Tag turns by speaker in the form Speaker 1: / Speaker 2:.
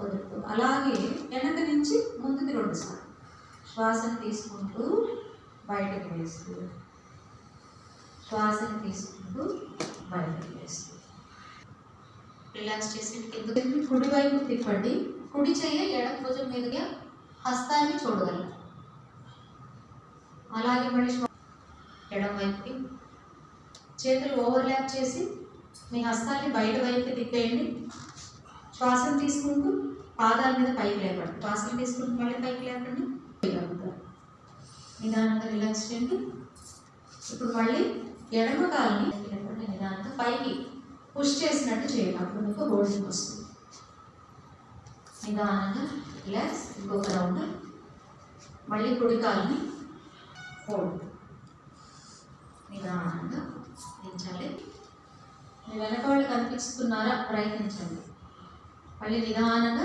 Speaker 1: వదులుతూ అలాగే వెనక నుంచి ముందుకు రెండుసార్లు. శ్వాసను తీసుకుంటూ బయటకు వేస్తూ. శ్వాసను తీసుకుంటూ బయటకు వేస్తూ. రిలాక్స్ చేసి ఎందుకంటే కుడి వైపు తిప్పండి. కుడి చెయ్యి ఎడం భుజం మీదుగా హస్తాన్ని చూడగలరు అలాగే మళ్ళీ శ్వా- వైపుకి. చేతులు ఓవర్లాప్ చేసి మీ హస్తాన్ని బయట వైపుకి తిప్పేయండి. శ్వాసం తీసుకుంటూ పాదాల మీద పైకి లేపండి. శ్వాసం తీసుకుంటూ మళ్ళీ పైకి లేపండి. నిదానంగా రిలాక్స్ చేయండి. ఇప్పుడు మళ్ళీ ఎడమ కాల్ని లేపండి. నిదానంగా పైకి పుష్ చేసినట్టు చేయండి. అప్పుడు మీకు హోల్డింగ్ వస్తుంది. నిదానంగా రిలాక్స్ ఇంకొక రౌండ్ మళ్ళీ కుడి కాల్ని హోల్డ్ నిదానంగా దించాలి. మీ వెనక వాళ్ళు కనిపిస్తున్నారా? ప్రయత్నించండి. మళ్ళీ నిదానంగా